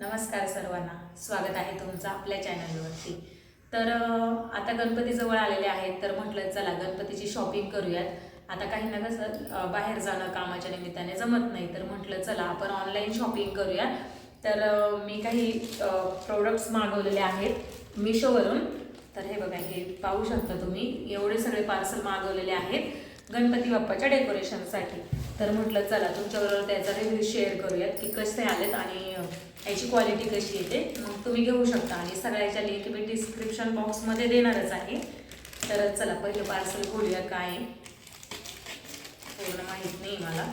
नमस्कार सर्वांना. स्वागत आहे तुमचं आपल्या चॅनलवरती. तर आता गणपती जवळ आलेले आहेत तर म्हटलं चला गणपतीची शॉपिंग करूयात. आता काही ना कसं बाहेर जाणं कामाच्या निमित्ताने जमत नाही. तर म्हटलं चला आपण ऑनलाईन शॉपिंग करूयात. तर मी काही प्रोडक्ट्स मागवलेले आहेत मिशोवरून. तर हे बघा हे पाहू शकता तुम्ही. एवढे सगळे पार्सल मागवलेले आहेत गणपती बाप्पाच्या डेकोरेशनसाठी तर म्हटलं चला तुमच्याबरोबर त्याचा रिव्ह्यू शेअर करूयात की कसे आलेत आणि याची क्वालिटी कशी येते मग तुम्ही घेऊ शकता. आणि सगळ्याच्या लिंक मी डिस्क्रिप्शन बॉक्समध्ये देणारच आहे. तर चला पहिलं पार्सल खोलूया काय पूर्ण माहीत नाही मला.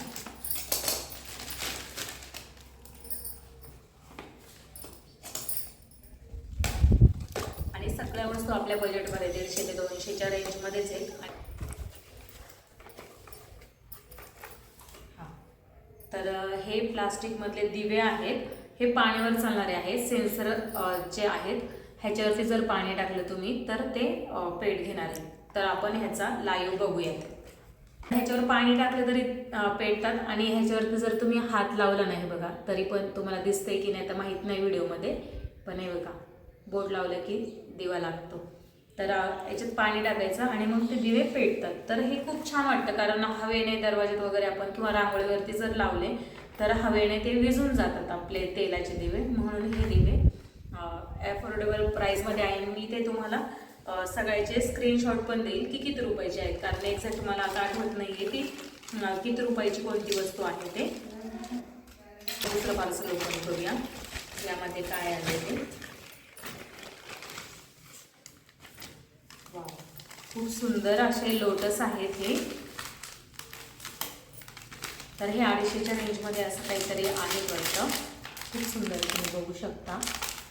आणि सगळ्या वस्तू आपल्या बजेटमध्ये दीडशे ते दोनशेच्या रेंजमध्येच आहे तर हे प्लास्टिकमधले दिवे आहेत. हे पाण्यावर चालणारे आहेत सेन्सर जे आहेत ह्याच्यावरती जर पाणी टाकलं तुम्ही तर ते पेट घेणार आहे. तर आपण ह्याचा लाईव्ह बघूयात. ह्याच्यावर पाणी टाकलं तरी पेटतात आणि ह्याच्यावरती जर तुम्ही हात लावला नाही बघा तरी पण तुम्हाला दिसतंय की नाही तर माहीत नाही व्हिडिओमध्ये. पण हे बघा बोट लावलं की दिवा लागतो. तर याच्यात पाणी टाकायचं आणि मग ते दिवे पेटतात. तर हे खूप छान वाटतं कारण हवेने दरवाज्यात वगैरे आपण किंवा रांगोळीवरती जर लावले तर हवेने ते विजून जातात आपले तेलाचे दिवे म्हणून हे दिवे ॲफोर्डेबल प्राईसमध्ये आहे. मी ते तुम्हाला सगळ्याचे स्क्रीनशॉट पण देईल की किती रुपयाचे आहेत. कारण एक्झॅक्ट मला आता आठवत नाही आहे की किती रुपयाची कोणती वस्तू आहे ते. दुसरं पार्सल ओपन करूया. यामध्ये काय आहे ते. खूप सुंदर असे लोटस आहेत हे. तर हे अडीचशेच्या रेंजमध्ये असं काहीतरी आहे वाटतं. खूप सुंदर तुम्ही बघू शकता.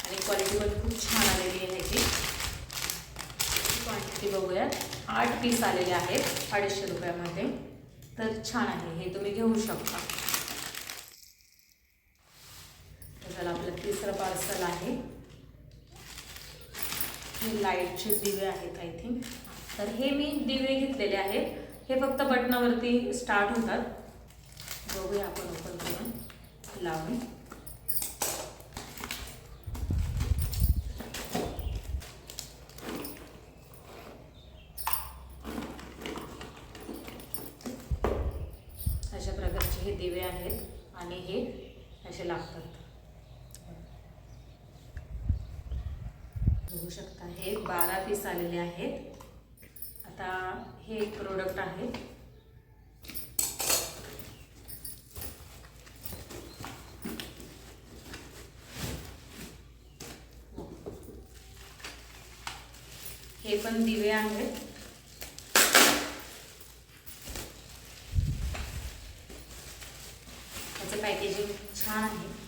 आणि क्वालिटी पण खूप छान आलेली आहे ह्याची क्वांटिटी बघूयात. आठ पीस आलेले आहेत अडीचशे रुपयामध्ये. तर छान आहे हे तुम्ही घेऊ शकता. त्याला आपलं तिसरं पार्सल आहे. हे लाईटचे दिवे आहेत आय थिंक तर हे मी दिवे घेतलेले आहेत. हे फक्त बटनावरती स्टार्ट होतात. बघूया आपण ओपन करून लावून. अशा प्रकारचे हे दिवे आहेत आणि हे असे लागतात. बघू शकता हे बारा पीस आलेले आहेत. आता हे एक प्रोडक्ट आहे. हे पण दिवे आहेत. त्याचं पॅकेजिंग छान आहे.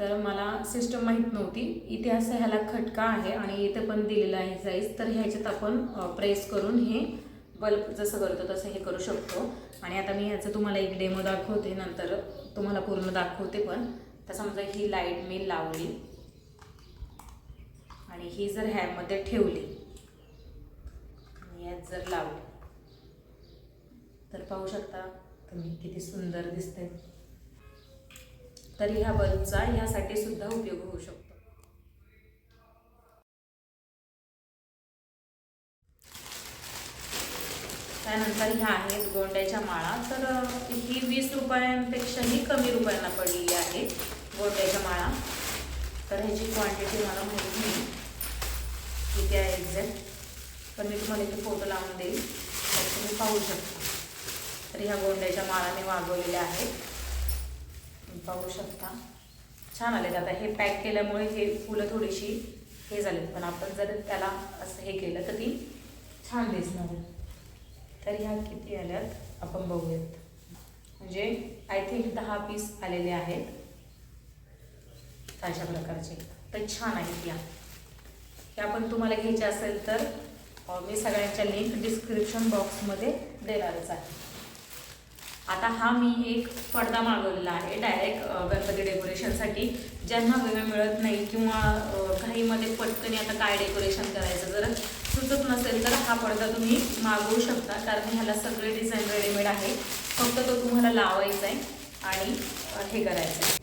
तर मला सिस्टम माहीत नव्हती. इथे असं ह्याला खटका आहे आणि इथे पण दिलेला आहे साईज तर ह्याच्यात आपण प्रेस करून हे बल्ब जसं करतो तसं हे करू शकतो. आणि आता मी ह्याचं तुम्हाला एक डेमो दाखवते नंतर. तुम्हाला पूर्ण दाखवते पण. तर समजा ही लाइट मी लावली. आणि ही जर ह्यामध्ये ठेवली. आणि यात जर लावली. तर पाहू शकता तुम्ही किती सुंदर दिसते तर ह्या बल्बचा ह्यासाठी सुद्धा उपयोग होऊ शकतो. त्यानंतर ह्या आहेत गोंड्याच्या माळा. तर ही वीस रुपयांपेक्षाही कमी रुपयांना पडलेली आहे गोंड्याच्या माळा. तर ह्याची क्वांटिटी मला माहीत नाही. किती आहे एक्झॅक्ट पण मी तुम्हाला इथे फोटो लावून देईल. तर तुम्ही पाहू शकता. तर ह्या गोंड्याच्या माळाने वागवलेल्या आहेत. पाहू शकता. छान आलेत आता. हे पॅक केल्यामुळे हे फुलं थोडीशी हे झालेत. पण आपण जर त्याला असं हे केलं तर ती छान दिसणार तर ह्या किती आल्यात? आपण बघूयात. म्हणजे आय थिंक दहा पीस आलेले आहेत. अशा प्रकारचे. तर छान आहेत या. ह्या पण तुम्हाला घ्यायच्या असेल तर मी सगळ्यांच्या लिंक डिस्क्रिप्शन बॉक्समध्ये देणारच आहे. आता हा मी एक पडदा मागवलेला आहे डायरेक्ट गणपती डेकोरेशनसाठी ज्यांना वेळ मिळत नाही किंवा काहीमध्ये घाईमध्ये पटकन आता काय डेकोरेशन करायचं जर सुचत नसेल तर हा पडदा तुम्ही मागवू शकता कारण ह्याला सगळे डिझाईन रेडीमेड आहे. फक्त तो तुम्हाला लावायचा आहे आणि हे करायचं आहे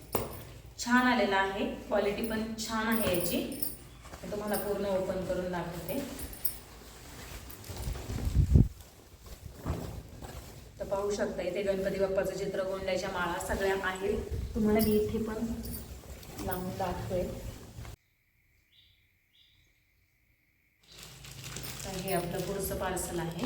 छान आलेला आहे. क्वालिटी पण छान आहे याची. तुम्हाला पूर्ण ओपन करून दाखवते. पाहू शकता. इथे गणपती बाप्पाचं चित्र गोंड्याच्या माळा सगळ्या आहेत. तुम्हाला मी इथे पण लावून दाखवेल. तर हे आपलं पुढचं पार्सल आहे.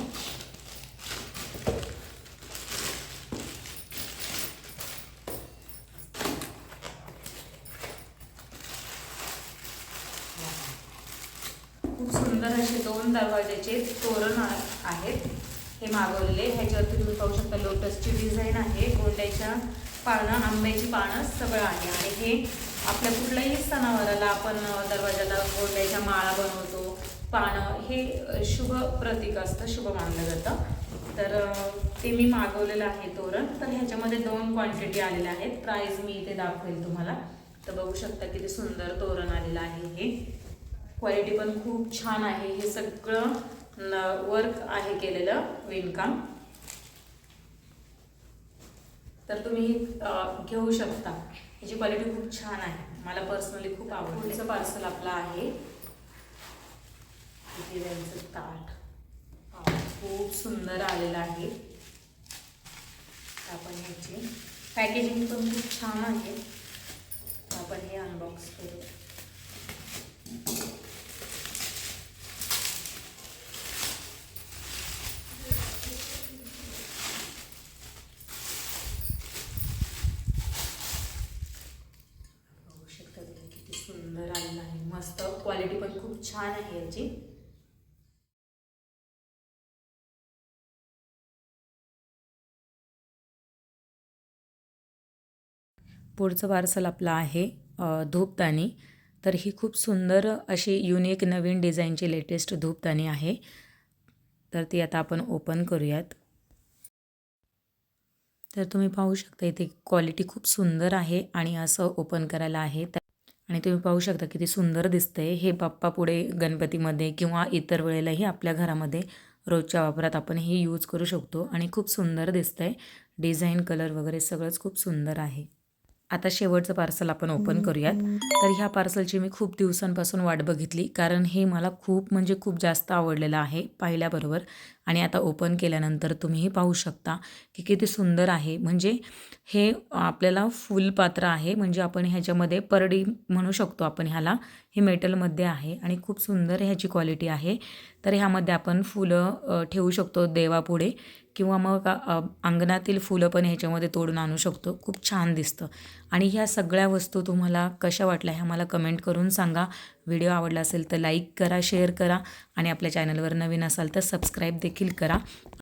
खूप सुंदर असे दोन दरवाजाचे तोरण आहेत. हे मागवलेले ह्याच्यावरती तुम्ही पाहू शकता लोटसची डिझाईन आहे. गोंड्याच्या पानं आंब्याची पानं सगळं आहे. आणि हे आपल्या कुठल्याही सणावाराला आपण दरवाजाला गोंड्याच्या माळा बनवतो पानं हे शुभ प्रतीक असतं शुभ मानलं जातं. तर ते मी मागवलेलं आहे तोरण. तर ह्याच्यामध्ये दोन क्वांटिटी आलेल्या आहेत. प्राईज मी इथे दाखवेल तुम्हाला. तर बघू शकता किती सुंदर तोरण आलेलं आहे हे. क्वालिटी पण खूप छान आहे. हे सगळं वर्क आहे केलेलं विणकाम. तर तुम्ही घेऊ शकता. ह्याची क्वालिटी खूप छान आहे. मला पर्सनली खूप आवडलं पुढचं पार्सल आपलं आहे. ताट. खूप सुंदर आलेलं आहे. आपण ह्याची पॅकेजिंग पण खूप छान आहे. आपण हे अनबॉक्स करू बघू शकता तुम्ही किती सुंदर आलेलं आहे मस्त क्वालिटी पण खूप छान आहे याची. पुढचं पार्सल आपलं आहे अ, धूपदाणी. तर ही खूप सुंदर अशी युनिक नवीन डिझाईनची लेटेस्ट धूपदाणी आहे. तर ती आता आपण ओपन करूयात. तर तुम्ही पाहू शकता इथे क्वालिटी खूप सुंदर आहे आणि असं ओपन करायला आहे. तर आणि तुम्ही पाहू शकता किती सुंदर दिसतंय. हे बाप्पा पुढे गणपतीमध्ये किंवा इतर वेळेलाही आपल्या घरामध्ये रोजच्या वापरात आपण हे यूज करू शकतो. आणि खूप सुंदर दिसतंय. डिझाईन कलर वगैरे सगळंच खूप सुंदर आहे. आता शेवटचं पार्सल आपण ओपन करूयात. तर ह्या पार्सलची मी खूप दिवसांपासून वाट बघितली कारण हे मला खूप म्हणजे खूप जास्त आवडलेलं आहे पाहिल्याबरोबर. आणि आता ओपन केल्यानंतर तुम्हीही पाहू शकता की किती सुंदर आहे. म्हणजे हे आपल्याला फुल पात्र आहे. म्हणजे आपण ह्याच्यामध्ये परडी म्हणू शकतो आपण ह्याला. हे मेटलमध्ये आहे आणि खूप सुंदर ह्याची क्वालिटी आहे. तर ह्यामध्ये आपण फुलं ठेवू शकतो देवापुढे. किंवा मग अंगणातील फुलं पण ह्याच्यामध्ये तोडून आणू शकतो. खूप छान दिसतं. आणि ह्या सगळ्या वस्तू तुम्हाला कशा वाटल्या ह्या मला कमेंट करून सांगा. व्हिडिओ आवडला असेल तर लाईक करा शेअर करा आणि आपल्या चॅनलवर नवीन असाल तर सबस्क्राईब देखील करा.